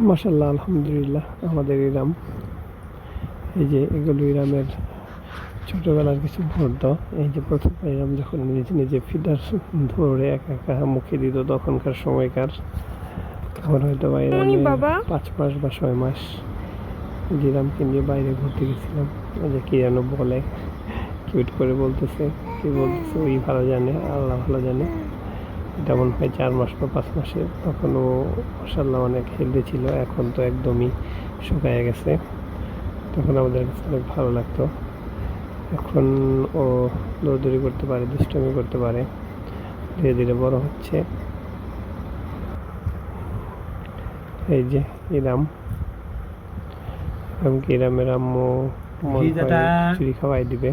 মাসাল্লাহ আলহামদুলিল্লাহ আমাদের ইরাম। এই যে এগুলো ইরামের ছোটোবেলার কিছু মুহূর্ত এই যে প্রথম ইরাম যখন নিজে নিজে ফিডার ধরে একা একা মুখে দিত তখনকার সময়কার। তখন হয়তো বা ইরামে পাঁচ মাস বা ছয় মাস যে ইরামকে নিয়ে বাইরে ঘুরতে গেছিলাম। ওই যে কি যেন বলে কিউট করে বলতেছে কী বলতেছে ওই ভালো জানে আল্লাহ ভালো জানে। এটা মনে হয় চার মাস বা পাঁচ মাসে তখন ও মাসাল্লাহ অনেক হেলদি ছিল এখন তো একদমই শুকায় গেছে। তখন আমাদের কাছে অনেক ভালো লাগতো। এখন ও দৌড়দৌড়ি করতে পারে দুষ্টমি করতে পারে ধীরে ধীরে বড় হচ্ছে। এই যে ইরাম। এরকম ইরামের আম্মু। চুরি খাওয়াই দিবে।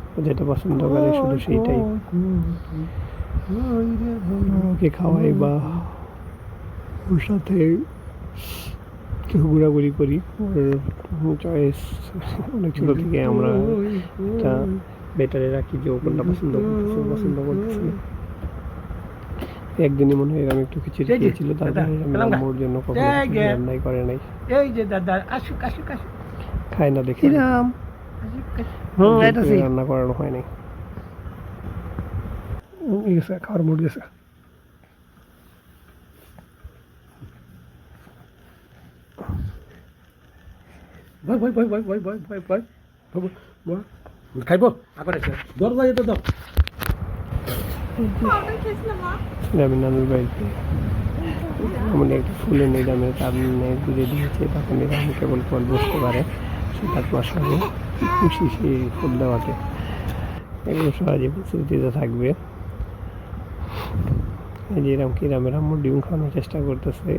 যেটা পছন্দ করে শুধু সেইটাই। ওকে খাওয়াই বা ওর সাথে কেউ ঘোরাঘুরি করি। ওর চয়েস অনেক ছোটো থেকে আমরা একটা বেটারে রাখি যে ও কোনটা পছন্দ করতেছে পছন্দ করতেছে। একদিনই মনে হয় এরকম একটু খিচুড়ি খেয়েছিল তারপরে আমি। আম্মুর জন্য কখনো রান্নাই করে নাই। এই যে দাদা আসুক আসুক আসুক। খায় না দেখি। আসুক হুম রান্না করানো হয়নি। গেছে খাওয়ার গেছে? খাইব? আগত আছে দর বাজে তো দামিনানুর বাড়িতে। এমন একটি ফুলের নিলামে তামিনে পারে। কি খুশি সেই ফুল দেওয়াতে। এগুলো সহজে স্মৃতিতে থাকবে। এই যে এরম কি রামের আম্মুর ডিম খাওয়ানোর চেষ্টা করতেছে।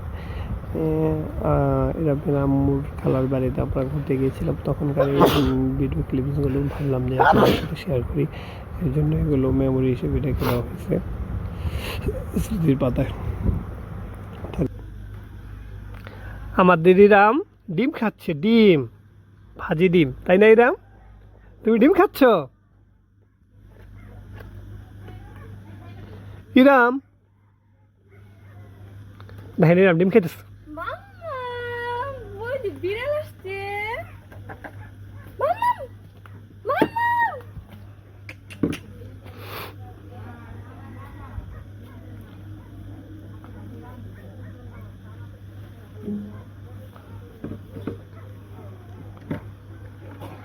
এরকম আম্মুর খালার বাড়িতে আমরা ঘুরতে গিয়েছিলাম। তখনকার ভিডিও ক্লিপসগুলো ভাবলাম যে আপনাদের সাথে শেয়ার করি। এর জন্য এগুলো মেমোরি হিসেবে রেখে দেওয়া হয়েছে। স্মৃতির পাতায়। আমার দিদি রাম ডিম খাচ্ছে, ডিম। ভাজি ডিম তাই না এরাম তুমি ডিম খাচ্ছ? ইরাম? ভাইনের ডিম খেতেছ বিড়াল আসছে।